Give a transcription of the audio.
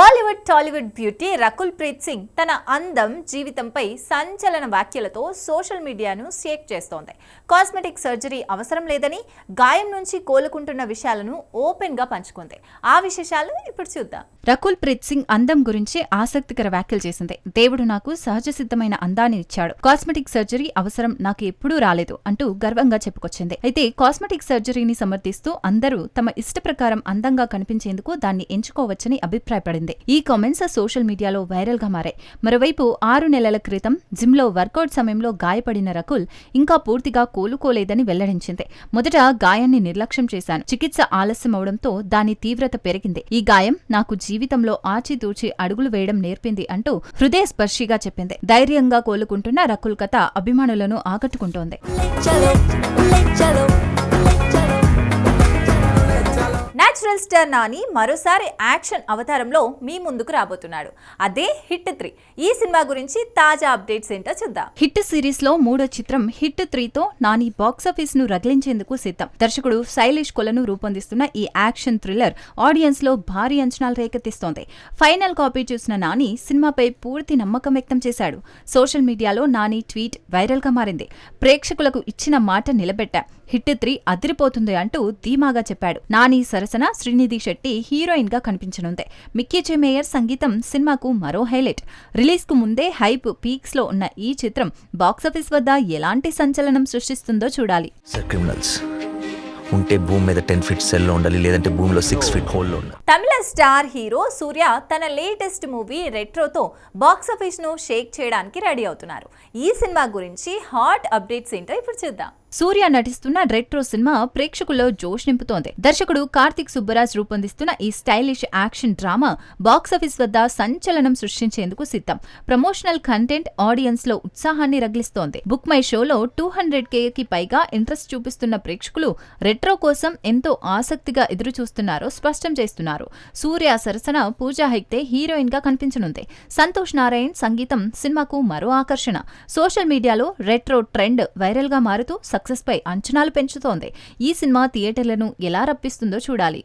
Olha! Tollywood beauty Rakul Preet Singh తన అందం జీవితంపై సంచలన వ్యాఖ్యలతో సోషల్ మీడియాను షేక్ చేస్తోంది. కాస్మెటిక్ సర్జరీ అవసరం లేదని గాయం నుంచి కోలుకుంటున్న విషయాలను ఓపెన్గా పంచుకుంది. ఆ విశేషాలు ఇప్పుడు చూద్దాం. రకుల్ ప్రీత్ సింగ్ అందం గురించి ఆసక్తికర వ్యాఖ్యలు చేసింది. దేవుడు నాకు సహజ సిద్ధమైన అందాన్ని ఇచ్చాడు. కాస్మెటిక్ సర్జరీ అవసరం నాకు ఎప్పుడూ రాలేదు అంటూ గర్వంగా చెప్పుకొచ్చింది. అయితే కాస్మెటిక్ సర్జరీని సమర్థిస్తూ అందరూ తమ ఇష్ట ప్రకారం అందంగా కనిపించేందుకు దాన్ని ఎంచుకోవచ్చని అభిప్రాయపడింది. ఈ ఈ కామెంట్స్ సోషల్ మీడియాలో వైరల్గా మారాయి. మరోవైపు ఆరు నెలల క్రితం జిమ్లో వర్కౌట్ సమయంలో గాయపడిన రకుల్ ఇంకా పూర్తిగా కోలుకోలేదని వెల్లడించింది. మొదట గాయాన్ని నిర్లక్ష్యం చేశాను. చికిత్స ఆలస్యం అవడంతో దాని తీవ్రత పెరిగింది. ఈ గాయం నాకు జీవితంలో ఆచితూచి అడుగులు వేయడం నేర్పింది అంటూ హృదయ స్పర్శిగా చెప్పింది. ధైర్యంగా కోలుకుంటున్న రకుల్ కథ అభిమానులను ఆకట్టుకుంటోంది. స్టార్ నాని మరోసారి యాక్షన్ అవతారంలో మీ ముందుకు రాబోతున్నాడు. అదే హిట్ త్రీ. ఈ సినిమా గురించి తాజా అప్డేట్స్ ఏంటో చూద్దాం. హిట్ సిరీస్లో మూడో చిత్రం హిట్ త్రీతో నాని బాక్సాఫీస్ను రగిలించేందుకు సిద్ధం. దర్శకుడు శైలేష్ కొలను రూపొందిస్తున్న ఈ యాక్షన్ థ్రిల్లర్ ఆడియన్స్లో భారీ అంచనాలు రేకెత్తిస్తోంది. ఫైనల్ కాపీ చూసిన నాని సినిమాపై పూర్తి నమ్మకం వ్యక్తం చేశాడు. సోషల్ మీడియాలో నాని ట్వీట్ వైరల్గా మారింది. ప్రేక్షకులకు ఇచ్చిన మాట నిలబెట్టా. హిట్ త్రీ అదిరిపోతుంది అంటూ ధీమాగా చెప్పాడు. నాని సరసన శ్రీనిధి శెట్టి హీరోయిన్గా కనిపించనుంది. మిక్కీ జే మేయర్ సంగీతం సినిమాకు మరో హైలైట్. రిలీజ్కు ముందే హైప్ పీక్స్లో ఉన్న ఈ చిత్రం బాక్సాఫీస్ వద్ద ఎలాంటి సంచలనం సృష్టిస్తుందో చూడాలి. సార్ క్రిమినల్స్ ఉంటే భూమి మీద టెన్ ఫీట్ సెల్లో ఉండాలి లేదంటే భూమిలో సిక్స్ ఫీట్ హోల్లో ఉండాలి. తమిళ స్టార్ హీరో సూర్య తన లేటెస్ట్ మూవీ రెట్రోతో బాక్సాఫీస్ను షేక్ చేయడానికి రెడీ అవుతున్నారు. ఈ సినిమా గురించి హాట్ అప్డేట్స్ ఏంటో ఇప్పుడు చూద్దాం. సూర్య నటిస్తున్న రెట్రో సినిమా ప్రేక్షకుల్లో జోష్ నింపుతోంది. దర్శకుడు కార్తిక్ సుబ్బరాజ్ రూపొందిస్తున్న ఈ స్టైలిష్ యాక్షన్ డ్రామా బాక్సాఫీస్ వద్ద సంచలనం సృష్టించేందుకు సిద్ధం. ప్రమోషనల్ కంటెంట్ ఆడియన్స్లో ఉత్సాహాన్ని రగిలిస్తోంది. బుక్ మై షోలో టూ హండ్రెడ్కి పైగా ఇంట్రెస్ట్ చూపిస్తున్న ప్రేక్షకులు రెట్రో కోసం ఎంతో ఆసక్తిగా ఎదురు చూస్తున్నారో స్పష్టం చేస్తున్నారు. సూర్య సరసన పూజా హెగ్డే హీరోయిన్గా కనిపించనుంది. సంతోష్ నారాయణ్ సంగీతం సినిమాకు మరో ఆకర్షణ. సోషల్ మీడియాలో రెట్రో ట్రెండ్ వైరల్గా మారుతూ సక్సెస్ పై అంచనాలు పెంచుతోంది. ఈ సినిమా థియేటర్లను ఎలా రప్పిస్తుందో చూడాలి.